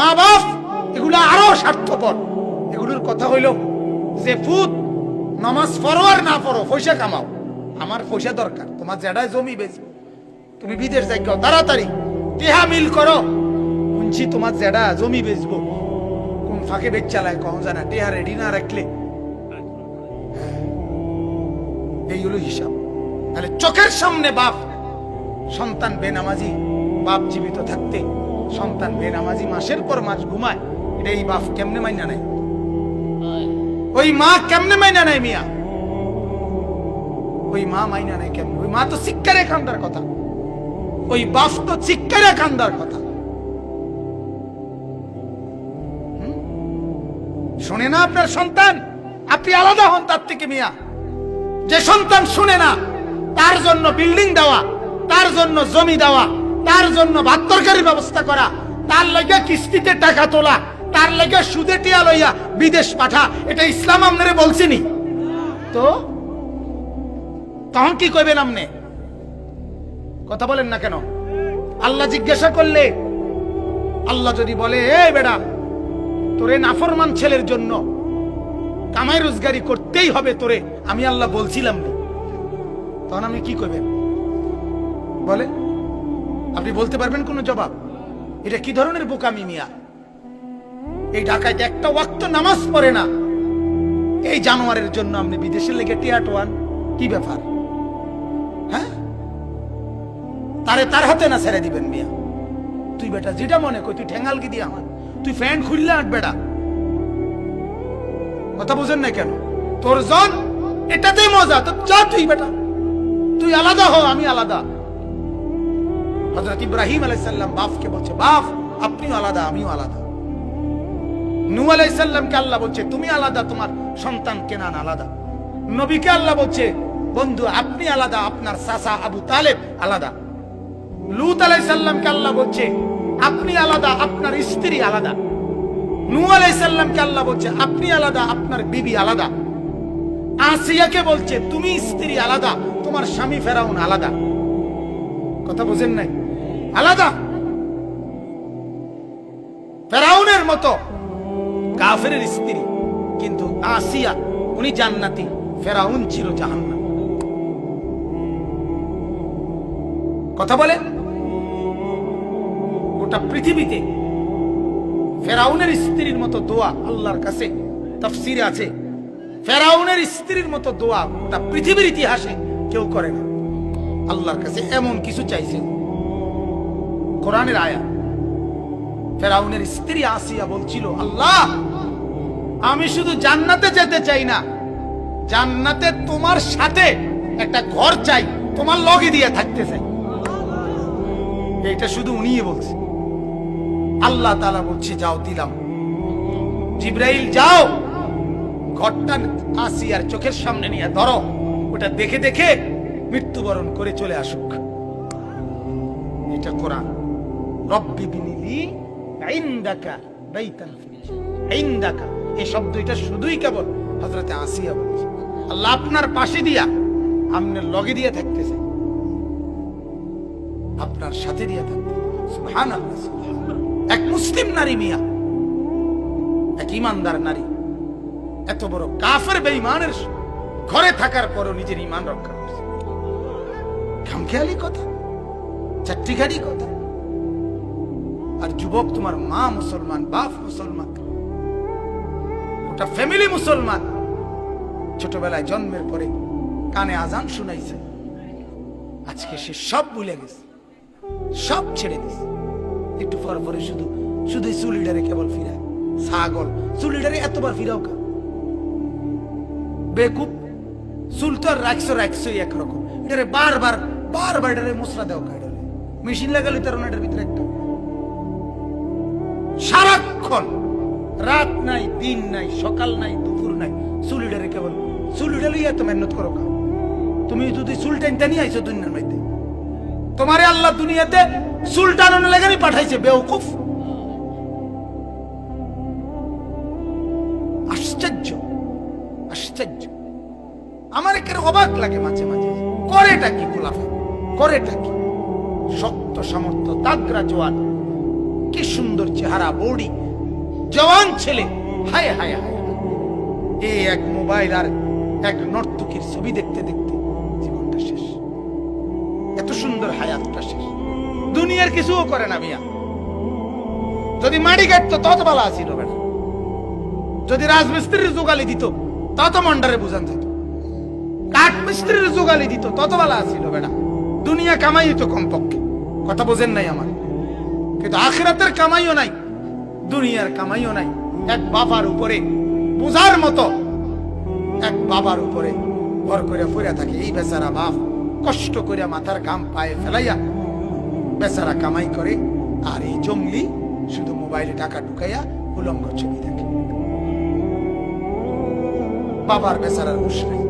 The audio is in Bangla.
মা বাপ এগুলো আরও স্বার্থপর। এগুলোর কথা হইল যে ফুত নামাজ পড়ো আর না পড়ো, পয়সা কামাও। আমার পয়সা দরকার, তোমার জেডায় জমি বেশি তুমি বিদেশ যাই গাও তাড়াতাড়ি টেহা মিল করো। শুনছি তোমার জেডা জমি বেচবো। কোন ফাঁকে বেচ চালায়, কখন জানা, টেহা রেডি না রাখলে? এই হলো হিসাব। তাহলে চোখের সামনে বাপ, সন্তান বেনামাজি, বাপ জীবিত থাকতে সন্তান বেনামাজি মাসের পর মাস ঘুমায়। এটা এই বাপ কেমনে মাইনা নেয়? ওই মা কেমনে মাইনা নেয় মিয়া? ওই মা মাইনা নেয় কেমনে? ওই মা তো শিক্ষারে কান্দার কথা। ওই বাপ তো শিক্ষারে কান্দার কথা? শোনে না আপনার সন্তান? আপনি আলাদা হন তার থেকে মিয়া। যে সন্তান শুনে না, তার জন্য বিল্ডিং দেওয়া, তার জন্য জমি দেওয়া তার জন্য ভাত তরকারির ব্যবস্থা করা। তার লেগে কিস্তিতে টাকা তোলা, তার লেগে সুদে টিয়া লইয়া বিদেশ পাঠা, এটা ইসলাম আমনে বলছিনি। তো? তখন কি কইবেন আমনে? কথা বলেন না কেন? আল্লাহ জিজ্ঞাসা করলে, আল্লাহ যদি বলে এ বেড়া তোরে নাফরমান ছেলের জন্য কামাই রোজগারি করতেই হবে তোরে, আমি আল্লাহ বলছিলাম তখন আপনি কি করবেন বলে আপনি বলতে পারবেন কোনো জবাব? এটা কি ধরনের বোকামি মিয়া? এই ঢাকায় একটা ওয়াক্ত নামাজ পড়ে না। এই জানোয়ারের জন্য আপনি বিদেশে লেগে টিয়াটোয়ান কি ব্যাপার? হ্যাঁ? তারে তার হাতে না ছেড়ে দিবেন মিয়া। তুই বেটা যেটা মনে কর, তুই ঠেঙ্গাল কি দিয়ে আমার। তুই ফ্যান খুললে আট বেটা কথা বুঝেন না কেন? তোর জন, এটাতেই মজা। তো যা তুই বেটা। তুই আলাদা হ, আমি আলাদা। হজরত ইব্রাহিম আলাইসাল্লাম বাপকে বলছে, বাপ, আপনিও আলাদা, আমিও আলাদা। নু আলাইসাল্লামকে আল্লাহ বলছে, তুমি আলাদা, তোমার সন্তান কেনান আলাদা। নবীকে আল্লাহ বলছে, বন্ধু, আপনি আলাদা, আপনার সাসা আবু তালেব আলাদা। লুত আলাইসাল্লামকে আল্লাহ বলছে, আপনি আলাদা, আপনার স্ত্রী আলাদা। নু আলাইসাল্লামকে আল্লাহ বলছে, আপনি আলাদা, আপনার বিবি আলাদা। আসিয়াকে বলছে, তুমি স্ত্রী আলাদা, তোমার স্বামী ফেরাউন আলাদা। কথা বুঝেন নাই? আলাদা। ফেরাউনের মতো। কাফের স্ত্রী, কিন্তু আসিয়া, উনি জান্নাতি। ফেরাউন ছিল জাহান্নাম। কথা বলেন গোটা পৃথিবীতে ফেরাউনের স্ত্রীর মতো দোয়া আল্লাহর কাছে তফসিরে আছে। ফেরাউনের স্ত্রীর মতো দোয়া গোটা পৃথিবীর ইতিহাসে কেউ করে না। আল্লাহর কাছে এমন কিছু চাইছে। কোরআনের আয়া। ফেরাউনের স্ত্রী আসিয়া বলছিল, আল্লাহ, আমি শুধু জান্নাতে যেতে চাই না, জান্নাতে তোমার সাথে একটা ঘর চাই, তোমার লগে দিয়ে থাকতে চাই। এটা শুধু উনিই বলছে। আল্লাহ তালা বলছে, যাও, দিলাম। জিব্রাইল, যাও, ঘরটা আসিয়ার চোখের সামনে নিয়ে ধরো, ওটা দেখে দেখে মৃত্যুবরণ করে চলে আসুক। এটা কোরআন। ইন্দাকা বাইতান ইন্দাকা এই শব্দ এটা শুধুই কেবল আসিয়া বলছে আল্লাহ আপনার পাশে দিয়া লগে থাকতেছে। আপনার সাথে দিয়ে থাকতে। এক মুসলিম নারী মিয়া, এক ইমানদার নারী। এত বড় কাফের বেঈমানের ঘরে থাকার পরও নিজের ইমান রক্ষা করছে খামখেয়ালি কথা, চারটিখানি কথা। আর যুবক তোমার মা মুসলমান, বাপ মুসলমান ওটা ফ্যামিলি মুসলমান। ছোটবেলায় জন্মের পরে কানে আজান শুনাইছে। আজকে সে সব ভুলে গেছে, সব ছেড়ে দিছে। একটু পর পরে শুধু শুধু চুলিডারে কেবল ফিরায়। ছাগল চুলিডারে এতবার ফিরাও কা? বেকুব, চুল তো আর রাখছো, রাখছোই একরকম। এটারে বারবার বারবার এটারে মশলা দেও কা এটারে। মেশিন লাগালে তার ভিতরে একটা সারাক্ষণ, রাত নাই, দিন নাই, সকাল নাই, দুপুর নাই চুলিডারে কেবল। চুলিডারে এত মেহনত করো তুমি যদি চুল টাইনতে নিয়ে আইছো দুনিয়ার মধ্যে তোমারে আল্লাহ দুনিয়াতে চুল টানানো পাঠাইছে বেউকুফ আশ্চর্য আশ্চর্য। আমার একের অবাক লাগে মাঝে মাঝে। করেটা কি গোলাফে করেটা কি? শক্ত সামর্থ্য তাগরা জোয়ান। কি সুন্দর চেহারা বৌড়ি জওয়ান ছেলে। হায় হায় হায়। এই এক মোবাইল আর এক নর্তকীর ছবি দেখতে দেখতে জীবনটা শেষ। এত সুন্দর হায়াতটা শেষ। দুনিয়ার কিছুও করে না মিয়া। যদি মাড়ি কাটতো, তত ভালো আসিল বেটা যদি রাজমিস্ত্রির যোগালি দিত, তত মন্ডারে বুঝান যেত। কাঠ মিস্ত্রির যোগালি দিত, তত ভালো আসিল বেটা দুনিয়া কামাই হইতো কমপক্ষে। কথা বোঝেন নাই আমার। কিন্তু আখিরাতের কামাইও নাই, দুনিয়ার কামাইও নাই। এক বাবার উপরে, বোঝার মতো এক বাবার উপরে ভর করে ফুরে থাকে। এই বেচারা বাপ কষ্ট করে মাথার গাম পায়ে ফেলাইয়া বেচারা কামাই করে, আর এই জঙ্গলি শুধু মোবাইলে টাকা ঢুকাইয়া উলঙ্গ ছবি দেখে। বাবার বেচারার হুশ নেই।